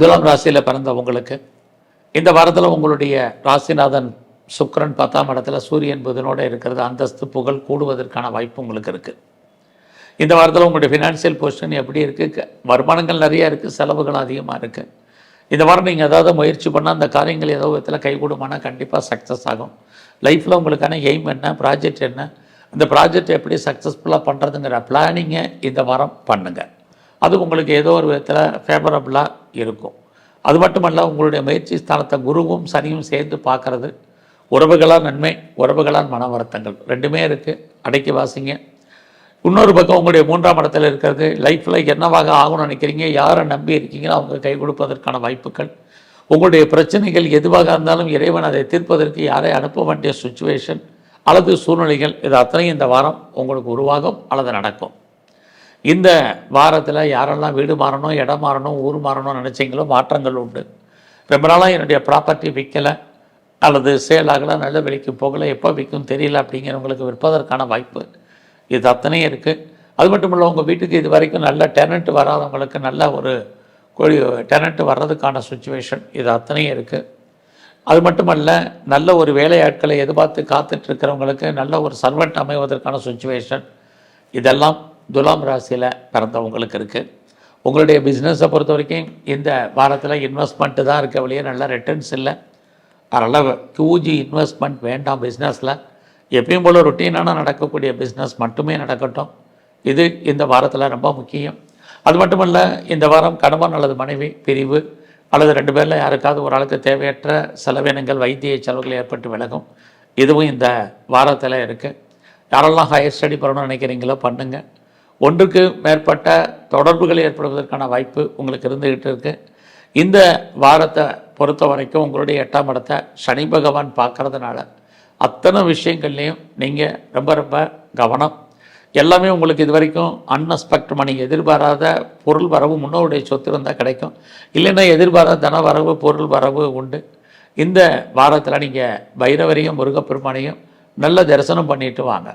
துலாம் ராசியில் பிறந்த உங்களுக்கு. இந்த வாரத்தில் உங்களுடைய ராசிநாதன் சுக்கரன் பத்தாம் இடத்துல சூரியன் புதனோடு இருக்கிறது. அந்தஸ்து புகழ் கூடுவதற்கான வாய்ப்பு உங்களுக்கு இருக்குது இந்த வாரத்தில் உங்களுடைய ஃபினான்ஷியல் பொசிஷன் எப்படி இருக்குது வருமானங்கள் நிறைய இருக்குது செலவுகள் அதிகமாக இருக்குது இந்த வாரம் நீங்கள் ஏதாவது முயற்சி பண்ணால் அந்த காரியங்கள் ஏதோ விதத்தில் கைகூடுமானா கண்டிப்பாக சக்ஸஸ் ஆகும். லைஃப்பில் உங்களுக்கான எய்ம் என்ன? ப்ராஜெக்ட் என்ன? அந்த ப்ராஜெக்ட் எப்படி சக்ஸஸ்ஃபுல்லாக பண்ணுறதுங்கிற பிளானிங்கை இந்த வாரம் பண்ணுங்கள் அது உங்களுக்கு ஏதோ ஒரு விதத்தில் ஃபேவரபுளாக இருக்கும். அது மட்டுமல்ல உங்களுடைய முயற்சி ஸ்தானத்தை குருவும் சனியும் சேர்ந்து பார்க்குறது உறவுகளால் நன்மை உறவுகளால் மன வருத்தங்கள் ரெண்டுமே இருக்குது அடைக்கி வாசிங்க. இன்னொரு பக்கம் உங்களுடைய மூன்றாம் இடத்துல இருக்கிறது லைஃப்பில் என்னவாக ஆகணும்னு நினைக்கிறீங்க யாரை நம்பி இருக்கீங்களோ அவங்க கை கொடுப்பதற்கான வாய்ப்புகள் உங்களுடைய பிரச்சனைகள் எதுவாக இருந்தாலும் இறைவன் அதை தீர்ப்பதற்கு யாரை அனுப்ப வேண்டிய சுச்சுவேஷன் அல்லது சூழ்நிலைகள் இது அத்தனையும் இந்த வாரம் உங்களுக்கு உருவாகும் அல்லது நடக்கும். இந்த வாரத்தில் யாரெல்லாம் வீடு மாறணும் இடம் மாறணும் ஊர் மாறணும்னு நினச்சிங்களோ மாற்றங்கள் உண்டு. ரொம்ப நாளாக என்னுடைய ப்ராப்பர்ட்டி விற்கலை அல்லது சேல் ஆகலை நல்ல விலைக்கு போகலை எப்போ விற்கும் தெரியல அப்படிங்கிறவங்களுக்கு விற்பதற்கான வாய்ப்பு இது அத்தனையும் இருக்குது அது மட்டும் இல்லை உங்கள் வீட்டுக்கு இது வரைக்கும் நல்ல டெனண்ட் வராதவங்களுக்கு நல்ல ஒரு கோழி டெனண்ட் வர்றதுக்கான சுச்சுவேஷன் இது அத்தனையும் இருக்குது அது மட்டுமல்ல நல்ல ஒரு வேலையாட்களை எதிர்பார்த்து காத்துட்ருக்கிறவங்களுக்கு நல்ல ஒரு சர்வெண்ட் அமைவதற்கான சுச்சுவேஷன் இதெல்லாம் துலாம் ராசியில் பிறந்தவங்களுக்கு இருக்குது உங்களுடைய பிஸ்னஸை பொறுத்த வரைக்கும் இந்த வாரத்தில் இன்வெஸ்ட்மெண்ட்டு தான் இருக்க வழியே நல்ல ரிட்டர்ன்ஸ் இல்லை. அதனால் கியூஜி இன்வெஸ்ட்மெண்ட் வேண்டாம் பிஸ்னஸில் எப்பயும் போல் ருட்டீனான நடக்கக்கூடிய பிஸ்னஸ் மட்டுமே நடக்கட்டும். இது இந்த வாரத்தில் ரொம்ப முக்கியம். அது மட்டும் இல்லை இந்த வாரம் கணவன் அல்லது மனைவி பிரிவு அல்லது ரெண்டு பேரில் யாருக்காவது ஒரு ஆளுக்கு தேவையற்ற செலவினங்கள் வைத்திய செலவுகள் ஏற்பட்டு விலகும். இதுவும் இந்த வாரத்தில் இருக்குது யாரெல்லாம் ஹையர் ஸ்டடி பண்ணணும்னு நினைக்கிறீங்களோ பண்ணுங்கள் ஒன்றுக்கு மேற்பட்ட தொடர்புகள் ஏற்படுவதற்கான வாய்ப்பு உங்களுக்கு இருந்துக்கிட்டு இருக்கு. இந்த வாரத்தை பொறுத்த வரைக்கும் உங்களுடைய எட்டாம் இடத்தை சனி பகவான் பார்க்கறதுனால அத்தனை விஷயங்கள்லையும் நீங்கள் ரொம்ப ரொம்ப கவனம். எல்லாமே உங்களுக்கு இது வரைக்கும் அன்எக்ஸ்பெக்ட் மணி எதிர்பாராத பொருள் வரவு முன்னோருடைய சொத்து இருந்தால் கிடைக்கும். இல்லைன்னா எதிர்பாராத தன வரவு பொருள் வரவு உண்டு. இந்த வாரத்தில் நீங்கள் பைரவரையும் முருகப்பெருமானையும் நல்ல தரிசனம் பண்ணிட்டு வாங்க.